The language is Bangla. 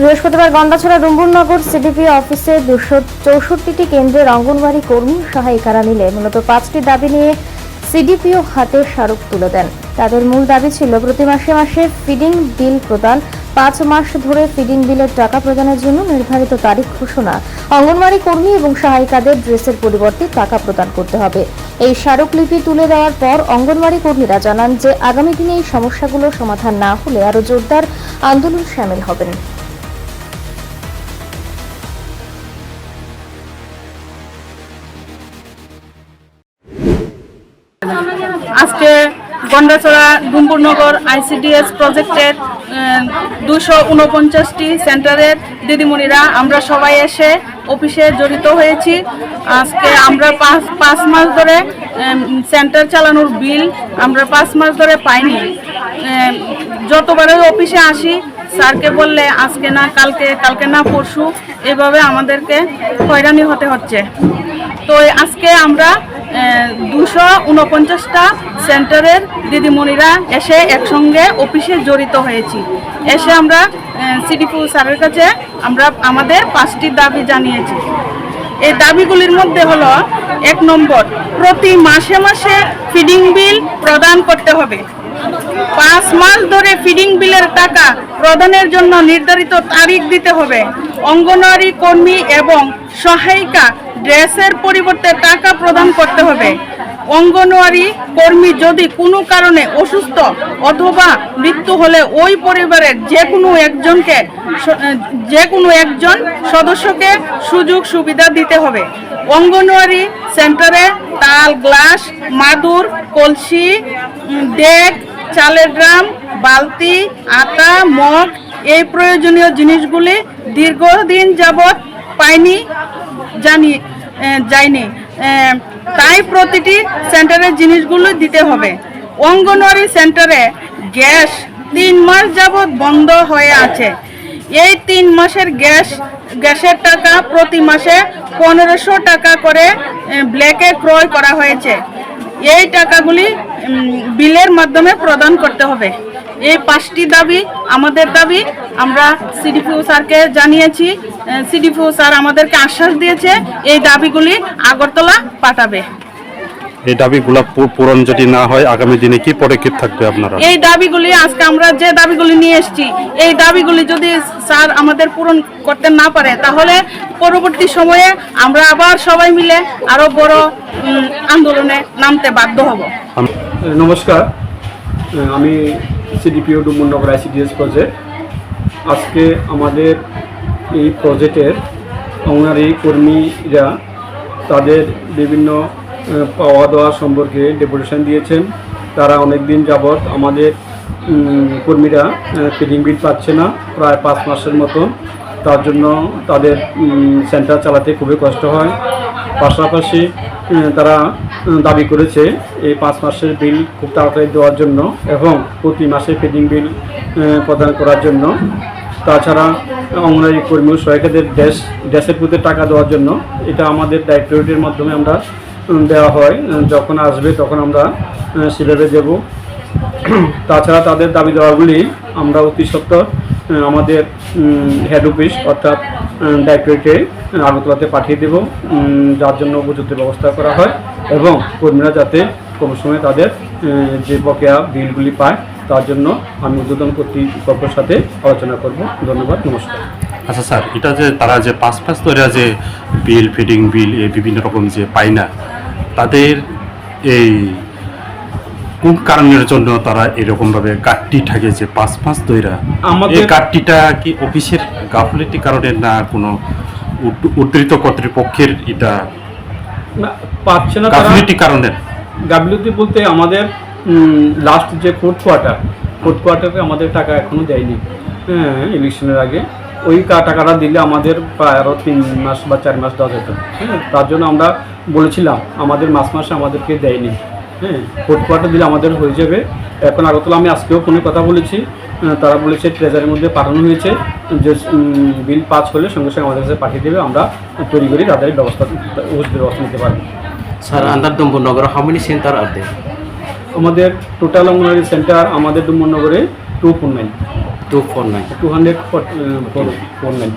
বৃহস্পতিবার গন্ডাছড়া ডুম্বুরনগর সিডিপি অফিসে দুশো চৌষট্টিটি কেন্দ্রের অঙ্গনবাড়ি কর্মী সহায়িকারা মিলে মূলত পাঁচটি দাবি নিয়ে সিডিপিও হাতে স্মারক তুলে দেন। তাদের মূল দাবি ছিল, প্রতি মাসে মাসে ফিডিং বিল প্রদান, পাঁচ মাস ধরে ফিডিং বিলের টাকা প্রদানের জন্য নির্ধারিত তারিখ ঘোষণা। অঙ্গনওয়াড়ি কর্মী এবং সহায়িকাদের ড্রেসের পরিবর্তে টাকা প্রদান করতে হবে। এই স্মারকলিপি তুলে দেওয়ার পর অঙ্গনওয়াড়ি কর্মীরা জানান যে, আগামী দিনে এই সমস্যাগুলো সমাধান না হলে আরও জোরদার আন্দোলন সামিল হবেন। আজকে গন্ডাছড়া ডুম্বুরনগর আইসিডিএস প্রজেক্টের দুশো উনপঞ্চাশটি সেন্টারের দিদিমণিরা, আমরা সবাই এসে অফিসে জড়িত হয়েছি। আজকে আমরা পাঁচ পাঁচ মাস ধরে সেন্টার চালানোর বিল আমরা পাঁচ মাস ধরে পাইনি। যতবারে অফিসে আসি, স্যারকে বললে আজকে না, কালকে কালকে না, পরশু, এভাবে আমাদেরকে হয়রানি হতে হচ্ছে। তো আজকে আমরা দুশো উনপঞ্চাশটা সেন্টারের দিদিমণিরা এসে একসঙ্গে অফিসে জড়িত হয়েছি। এসে আমরা সিডিপু স্যারের কাছে আমরা আমাদের পাঁচটি দাবি জানিয়েছি। এই দাবিগুলির মধ্যে হলো এক নম্বর, প্রতি মাসে মাসে ফিডিং বিল প্রদান করতে হবে। পাঁচ মাস ধরে ফিডিং বিলের টাকা প্রদানের জন্য নির্ধারিত তারিখ দিতে হবে। অঙ্গনওয়াড়ি কর্মী এবং সহায়িকা ড্রেসের পরিবর্তে টাকা প্রদান করতে হবে। অঙ্গনওয়াড়ি কর্মী যদি কোনো কারণে অসুস্থ অথবা মৃত্যু হলে ওই পরিবারের যে কোনো একজনকে যে কোনো একজন সদস্যকে সুযোগ সুবিধা দিতে হবে। অঙ্গনওয়াড়ি সেন্টারে তাল গ্লাস মাদুর কলসি ডেক চালের ড্রাম বালতি আটা মগ এই প্রয়োজনীয় জিনিসগুলি দীর্ঘদিন যাবৎ পায়নি জানি আহ, যায়নি। তাই প্রতিটি সেন্টারের জিনিসগুলো দিতে হবে। অঙ্গনওয়াড়ি সেন্টারে গ্যাস তিন মাস যাবৎ বন্ধ হয়ে আছে। এই তিন মাসের গ্যাস, গ্যাসের টাকা প্রতি মাসে পনেরোশো টাকা করে ব্ল্যাকে ক্রয় করা হয়েছে। এই টাকাগুলি বিলের মাধ্যমে প্রদান করতে হবে। এই পাঁচটি দাবি আমাদের দাবি। আমরা সিডিপিও স্যারকে জানিয়েছি। সিডিপিও স্যার আমাদেরকে আশ্বাস দিয়েছে এই দাবিগুলি আগরতলা পাঠাবে। এই দাবিগুলো পূরণ যদি না হয় আগামী দিনে কি পদক্ষেপ থাকবে আপনারা? এই দাবিগুলি আজকে আমরা যে দাবিগুলি নিয়ে এসেছি এই দাবিগুলি যদি স্যার আমাদের পূরণ করতে না পারে তাহলে পরবর্তী সময়ে আমরা আবার সবাই মিলে আরও বড় আন্দোলনে নামতে বাধ্য হব। নমস্কার। আমি সিডিপিও ডুমুন্নগর আইসিডিএস প্রজেক্ট আজকে আমাদের এই প্রজেক্টের অঙ্গনারী কর্মীরা তাদের বিভিন্ন পাওয়া দেওয়া সম্পর্কে ডেপুটেশন দিয়েছেন। তারা অনেক দিন যাবৎ আমাদের কর্মীরা ফিডিং বিল পাচ্ছে না, প্রায় পাঁচ মাসের মতন। তার জন্য তাদের সেন্টার চালাতে খুবই কষ্ট হয়। পাশাপাশি তারা দাবি করেছে এই পাঁচ মাসের বিল খুব তাড়াতাড়ি দেওয়ার জন্য এবং প্রতি মাসে ফিডিং বিল প্রদান করার জন্য। তাছাড়া অঙ্গনারী কর্মী ও সহায়িকাদের ড্যাশ ড্যাশের প্রতি টাকা দেওয়ার জন্য এটা আমাদের ডাইরেক্টরেটের মাধ্যমে আমরা দেওয়া হয়। যখন আসবে তখন আমরা সেভাবে দেবো। তাছাড়া তাদের দাবি দেওয়াগুলি আমরা অতি সত্বর আহ, আমাদের হেড অফিস অর্থাৎ ডাইরেক্টরেটে আগরতলাতে পাঠিয়ে দেব যার জন্য উপযুক্ত ব্যবস্থা করা হয় এবং কর্মীরা যাতে কম সময়ে তাদের যে বকেয়া বিলগুলি পায়, তার জন্য আমি উদ্বোধন কর্তৃপক্ষের সাথে আলোচনা করব। ধন্যবাদ, নমস্কার। আচ্ছা স্যার, এটা যে তারা যে পাঁচ পাঁচ ধরে যে বিল, ফিডিং বিল বিভিন্ন রকম যে পায় না, তাদের এই কোন কারণের জন্য তারা এরকমভাবে কাটটি থাকে যে পাঁচ পাঁচ দইরা? আমাদের- কাটটিটা কি অফিসের গাফলিটি কারণে না কোনো উদ- উদ্ধৃত কর্তৃপক্ষের এটা না, পাচ্ছে না গাফলিটি কারণে? গাফিলতি বলতে আমাদের লাস্ট যে ফোর্থ কোয়ার্টার ফোর্থ কোয়ার্টারে আমাদের টাকা এখনও দেয়নি। হ্যাঁ ইলেকশনের আগে। ওই টাকাটা দিলে আমাদের প্রায় আরও তিন মাস বা চার মাস দেওয়া যেত। হ্যাঁ তার জন্য আমরা বলেছিলাম আমাদের মাস মাসে আমাদেরকে দেয়নি। হ্যাঁ ফোর্থ কোয়ার্টার দিলে আমাদের হয়ে যাবে। এখন আগরতলা আমি আজকেও ফোনে কথা বলেছি। তারা বলেছে ট্রেজারের মধ্যে পাঠানো হয়েছে। যে বিল পাস হলে সঙ্গে সঙ্গে আমাদের কাছে পাঠিয়ে দেবে। আমরা তৈরি করি তাদের ব্যবস্থা ওষুধের ব্যবস্থা নিতে পারব। Sir, under Dumbunnagar, how many center are আমাদের টোটাল অঙ্গনওয়াড়ি সেন্টার আমাদের ডুম্বরনগরে two four nine Two four nine. Two hundred four nine